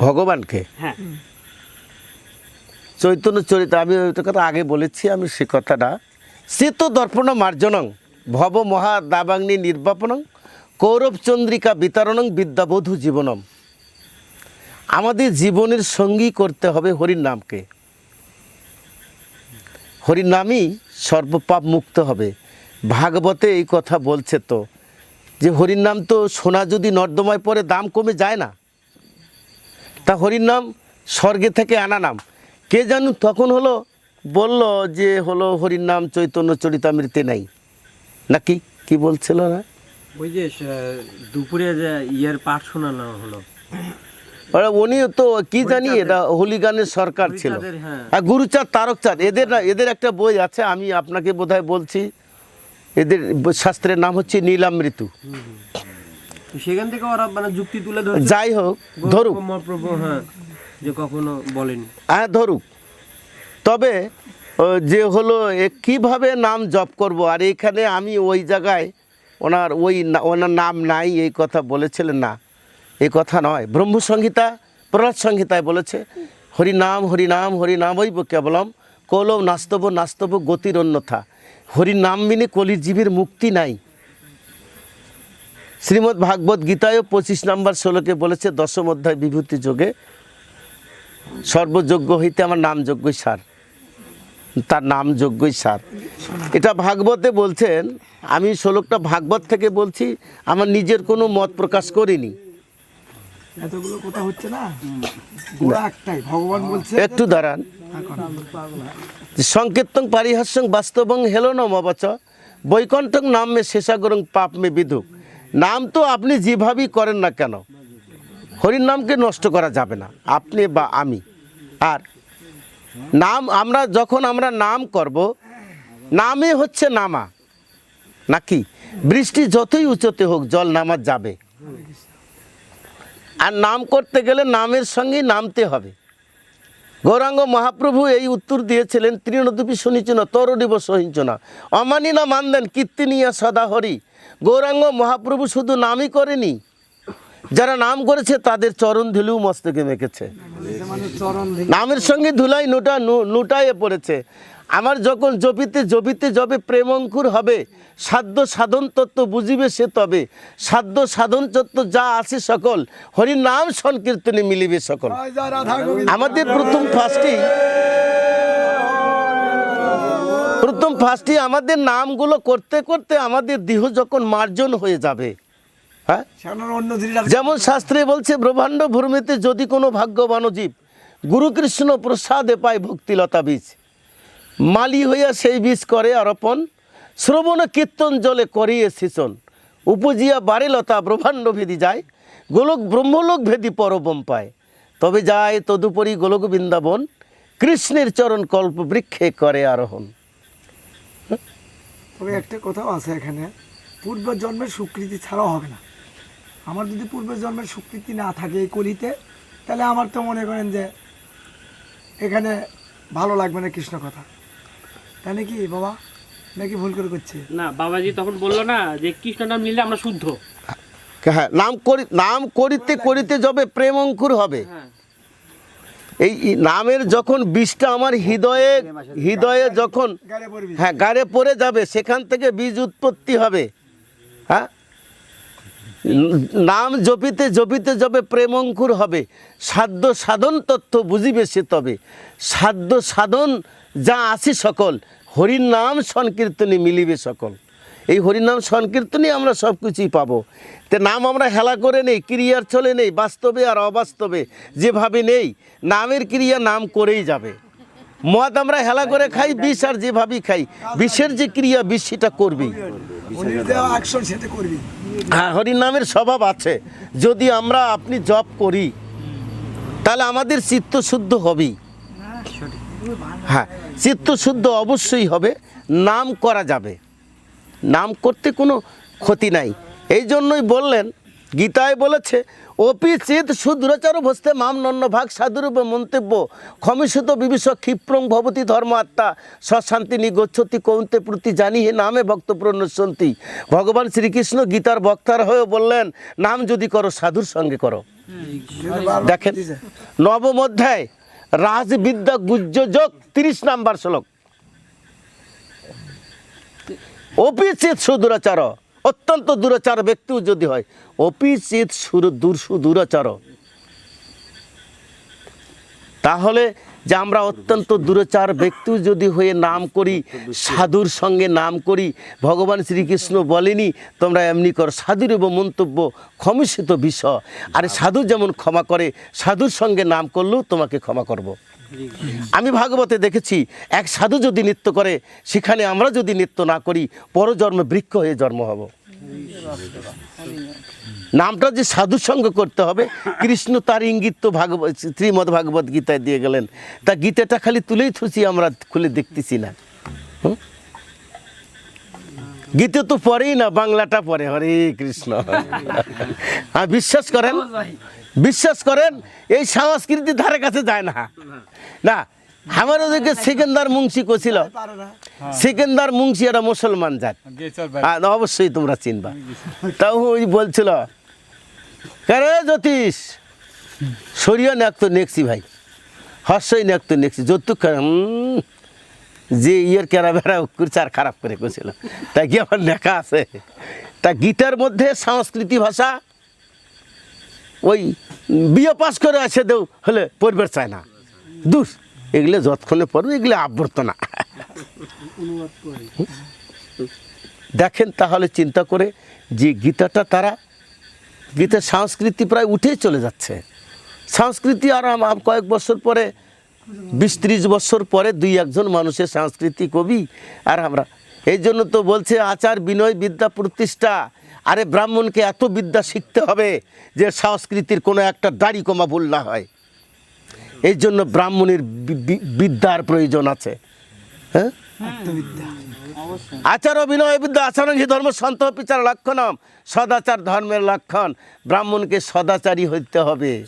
ভগবানকে। হ্যাঁ। চৈতন্য চরিত্র আমি ওইটা কথা আগে বলেছি আমি সে কথাটা। শীত দর্পণ মার্জনং ভব মহা দাবাগ্নি নির্বাপনং কৌরব চন্দ্রিকা বিতরণং বিদ্যাবধূ জীবনম। আমাদের জীবনের সঙ্গী করতে হবে হরির নামকে। হরির নামই সর্বপাপ মুক্ত হবে। ভাগবতে এই কথা বলছে তো যে হরির নাম তো সোনা যদি নর্দমায় পরে দাম কমে যায় না। তা হরির নাম স্বর্গে থেকে আনা নাম। কে জানুন তখন হলো বলল যে হলো হরির নাম চৈতন্য চরিতামৃতে নাই। নাকি? কি বলছিল না ওই যে দুপুরে যে ইয়ের পাঠ শোনানো হলো। ওরা উনি তো কি জানি এটা হোলি গানের সরকার ছিল। হ্যাঁ। আর গুরুচাঁদ তারকচাঁদ এদের না এদের একটা বই আছে আমি আপনাকে বোধহয় বলছি। এদের শাস্ত্রের নাম হচ্ছে নীলামৃতু সেখান থেকে ওরা মানে যুক্তি তুলে ধরছে। যাই হোক ধরুক। হ্যাঁ যে কখনো বলেন। হ্যাঁ ধরুক। তবে যে হলো কীভাবে নাম জপ করব? আর এখানে আমি ওই জায়গায় ওনার ওই ওনার নাম নাই এই কথা বলেছিলেন না। এই কথা নয়। ব্রহ্মসংহিতা প্রহ্লাদ সংহিতায় বলেছে হরি নাম হরিনাম হরিনাম হরিনাম হইব কেবলম কলম নাস্তব নাস্তব গতির অন্যথা হরিনাম বিনে কলির জীবের মুক্তি নাই। শ্রীমদ্ ভাগবত গীতায়ও পঁচিশ নম্বর ষোলোকে বলেছে দশম অধ্যায় বিভূতি যোগে সর্বযোগ্য হইতে আমার নাম যজ্ঞই সার। তার নাম যজ্ঞই সার। এটা ভাগবতে বলছেন আমি শ্লোকটা ভাগবত থেকে বলছি আমার নিজের কোনো মত প্রকাশ করিনি। এতগুলো কথা হচ্ছে না? একটাই ভগবান বলছে একটু দাঁড়ান। সংকীর্তন পারিহাস্যং বাস্তবং হেলো নমবচ বৈকণ্ঠং নাম মে শেষাগরং পাপ মে বিধুক। নাম তো আপনি যেভাবেই করেন না কেন, হরির নামকে নষ্ট করা যাবে না, আপনি বা আমি। আর নাম, আমরা যখন আমরা নাম করব, নামে হচ্ছে নামা। নাকি? বৃষ্টি যতই উঁচুতে হোক, জল নামা যাবে। আর নাম করতে গেলে নামের সঙ্গেই নামতে হবে। গৌরাঙ্গ মহাপ্রভু এই উত্তর দিয়েছিলেন তৃণদুপি শুনিছ না তরডিব সহিঞ্চ না অমানি না মানদেন কীর্তিনিয়া সদাহরি গৌরাঙ্গ মহাপ্রভু শুধু নামই করেনি যারা নাম করেছে তাদের চরণ ধুলেও মস্তকে মেখেছে। মানে নামের সঙ্গে ধুলাই নুটা নুটায়ে পড়েছে। আমার যখন জপিতে জপিতে যবে প্রেমঙ্কুর হবে সাধ্য সাধন তত্ত্ব বুঝিবে সে তবে। সাধ্য সাধন তত্ত্ব যা আছে সকল হরির নাম সংকীর্তনে মিলিবে সকল। আমাদের প্রথম ফার্স্টই প্রথম ফার্স্টই আমাদের নামগুলো করতে করতে আমাদের দেহ যখন মার্জন হয়ে যাবে হ্যাঁ? যেমন শাস্ত্রে বলছে ব্রহ্মাণ্ড ভূমিতে যদি কোনো ভাগ্যবান জীব গুরুকৃষ্ণ প্রসাদে পায় ভক্তিলতা বীজ। মালি হইয়া সেই বীজ করে আরোপণ শ্রবণ কীর্তন জলে করিয়ে সিচন। উপজিয়া বারে লতা ব্রহ্মাণ্ড ভেদি যায়। গোলক ব্রহ্মলোক ভেদি পরবম পায়। তবে যায় তদুপরি গোলক বৃন্দাবন। কৃষ্ণের চরণ কল্প বৃক্ষে করে আরোহণ। তবে একটা কথাও আছে এখানে। পূর্বের জন্মের স্বীকৃতি ছাড়াও হবে না। আমার যদি পূর্বের জন্মের স্বীকৃতি না থাকে এই কলিতে, তাহলে আমার তো মনে করেন যে এখানে ভালো লাগবে না কৃষ্ণ কথা। তাই নাকি বাবা? নাকি ভুল করে করছে? না বাবাজি তখন বলল না যে কৃষ্ণ নাম নিলে আমরা শুদ্ধ। হ্যাঁ নাম করি নাম করিতে করিতে যবে প্রেম অঙ্কুর হবে। হ্যাঁ। এই নামের যখন বীজটা আমার হৃদয়ে হৃদয়ে যখন হ্যাঁ গাড়ে পড়ে যাবে সেখান থেকে বীজ উৎপত্তি হবে। হ্যাঁ? নাম জপিতে জপিতে যবে প্রেম অঙ্কুর হবে, সাধ্য সাধন তত্ত্ব বুঝিবে সে তবে। সাধ্য সাধন যা আছে সকল, হরির নাম সংকীর্তনে মিলিবে সকল। এই হরিনাম সংকীর্তনে আমরা সব কিছুই পাবো। তে নাম আমরা হেলা করে নেই, ক্রিয়ার চলে নেই, বাস্তবে আর অবাস্তবে যেভাবে নেই, নামের ক্রিয়া নাম করেই যাবে। মদ আমরা হেলা করে খাই, বিষ আর যেভাবেই খাই, বিষের যে ক্রিয়া, বিষ সেটা করবেই। হ্যাঁ হরিনামের স্বভাব আছে। যদি আমরা আপনি জপ করি, তাহলে আমাদের চিত্ত শুদ্ধ হবেই। হ্যাঁ চিত্ত শুদ্ধ অবশ্যই হবে, নাম করা যাবে। নাম করতে কোনো ক্ষতি নাই। এই জন্যই বললেন, গীতায় বলেছে অপি চেত শুদ্রচার ভস্তে মাম নন্ন ভাগ সাধুরূপ মন্তব্য। ক্ষমিষত বিবিষ ক্ষিপ্রং ভবতী ধর্ম আত্মা সশান্তি নিগচ্ছতি কৌন্তে প্রতি জানি হে নামে ভক্ত প্রণশন্তি ভগবান শ্রীকৃষ্ণ গীতার বক্তার হয়ে বললেন, নাম যদি করো, সাধুর সঙ্গে করো। দেখেন। নবম অধ্যায়, রাজবিদ্যা গুজ্জযোগ তিরিশ নাম্বার শ্লোক। অপিচিত সুদূরাচার অত্যন্ত দূরাচার ব্যক্তিও যদি হয়, অপিচিত সুর দূর সুদূরাচার তাহলে যে আমরা অত্যন্ত দূরচার ব্যক্তিও যদি হয়ে নাম করি, সাধুর সঙ্গে নাম করি, ভগবান শ্রীকৃষ্ণ বলেনি, তোমরা এমনি করো সাধুর এবং মন্তব্য ক্ষমিষিত বিষয় আর সাধু যেমন ক্ষমা করে, সাধুর সঙ্গে নাম করলেও তোমাকে ক্ষমা করব। আমি ভাগবতে দেখেছি, এক সাধু যদি নৃত্য করে, সেখানে আমরা যদি নৃত্য না করি, পরজন্মে বৃক্ষ হয়ে জন্ম হব। নামটা যে সাধুর সঙ্গে করতে হবে, কৃষ্ণ তার ইঙ্গিত তো ভাগবত শ্রীমদ ভাগবত গীতায় দিয়ে গেলেন। তা গীতাটা খালি তুলেই থুছি আমরা খুলে দেখতেছি না? গীতা তো পরেই না, বাংলাটা পরে হরে কৃষ্ণ। হ্যাঁ বিশ্বাস করেন? বিশ্বাস করেন এই সংস্কৃতি ধারে কাছে যায় না। না আমার ওদিকে সিকেন্দার মুন্সি কছিল না সিকেন্দার মুন্সি একটা মুসলমান জাত। হ্যাঁ, অবশ্যই তোমরা চিনবা। তাও ওই বলছিল কারে জ্যোতিষ? সরিয়া নেক তো নেকছি ভাই। হর্ষই নেক তো নেকছি। যৌতুক যে ইয়ের কেরা বেড়া চার খারাপ করে করেছিল তা কি আমার লেখা আছে? তা গীতার মধ্যে সংস্কৃতি ভাষা ওই বিয়ে পাস করে আছে দেও, হলে পরিবার চায় না। দূর, এগুলো যতক্ষণে পড়বে, এগুলো আবর্তনা। দেখেন তাহলে চিন্তা করে যে গীতাটা তারা, গীতার সংস্কৃতি প্রায় উঠেই চলে যাচ্ছে। সংস্কৃতি আর কয়েক বছর পরে, বিশ ত্রিশ বছর পরে দুই একজন মানুষের সংস্কৃতি কবি আর আমরা। এই জন্য তো বলছে আচার বিনয় বিদ্যা প্রতিষ্ঠা। আরে ব্রাহ্মণকে এত বিদ্যা শিখতে হবে যে সংস্কৃতির কোনো একটা দাড়ি কমা ভুল না হয়। এই জন্য ব্রাহ্মণের বিদ্যার প্রয়োজন আছে। হ্যাঁ? আচার অভিনয় বিদ্যা আচরণ যে ধর্ম সন্ত বিচার লক্ষণম সদাচার ধর্মের লক্ষণ। ব্রাহ্মণকে সদাচারী হইতে হবে।